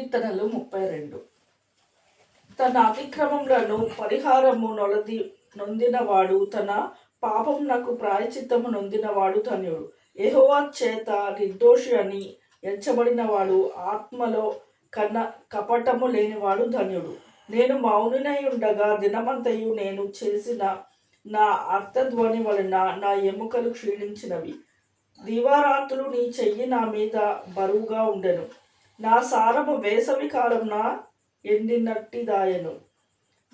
కీర్తనలు ముప్పై రెండు తన అతిక్రమములను పరిహారము నొలది నొందినవాడు తన పాపం నాకు ప్రాయచిత్తము నొందినవాడు ధన్యుడు. ఎహోవా చేత నిర్దోషి అని ఎంచబడినవాడు ఆత్మలో కన్న కపటము లేనివాడు ధన్యుడు. నేను మౌనినై ఉండగా దినమంతయు నేను చేసిన నా అర్థధ్వని వలన నా ఎముకలు క్షీణించినవి. దివారాత్రులు నీ చెయ్యి నా మీద బరువుగా ఉండెను. నా సారము వేసవి కాలంన ఎండినట్టిదాయను.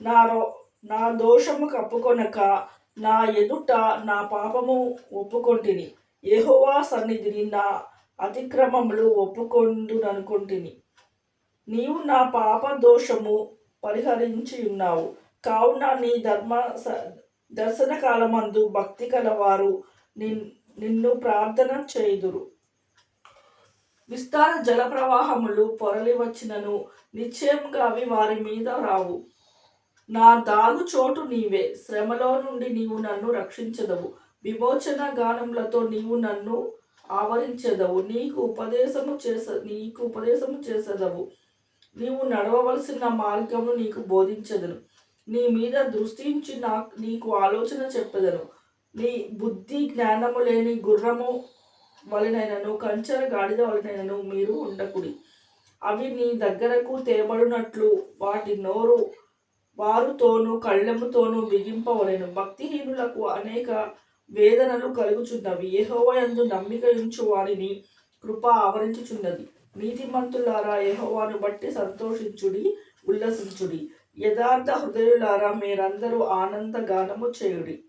నా రో నా దోషము కప్పుకొనక నా ఎదుట నా పాపము ఒప్పుకొంటిని. ఎహోవా సన్నిధిని నా అతిక్రమములు ఒప్పుకొందుననుకొంటిని నీవు నా పాప దోషము పరిహరించి ఉన్నావు. కావున నీ ధర్మ స- దర్శన కాలమందు భక్తి కలవారు నిన్ నిన్ను ప్రార్థన చేయుదురు. విస్తార జల ప్రవాహములు పొరలి వచ్చినను నిశ్చయంగా అవి వారి మీద రావు. నా దాగు చోటు నీవే శ్రమలో నుండి నీవు నన్ను రక్షించదవు. విమోచన గానములతో నీవు నన్ను ఆవరించదవు. నీకు ఉపదేశము చేస నీకు ఉపదేశము చేసదవు. నీవు నడవవలసిన మార్గము నీకు బోధించదను. నీ మీద దృష్టించి నా నీకు ఆలోచన చెప్పదను. నీ బుద్ధి జ్ఞానము లేని గుర్రము వలనైనను కంచర గాడిద వలనైనను మీరు ఉండకుడి. అవి నీ దగ్గరకు తేబడినట్లు వాటి నోరు వారుతోనూ కళ్ళెముతోనూ బిగింపవలేను. భక్తిహీనులకు అనేక వేదనలు కలుగుచున్నవి. యహోవయందు నమ్మిక ఉంచు వారిని కృప ఆవరించుచున్నది. నీతిమంతులారా యహోవాను బట్టి సంతోషించుడి ఉల్లసించుడి. యథార్థ హృదయులారా మీరందరూ ఆనంద గానము చేయుడి.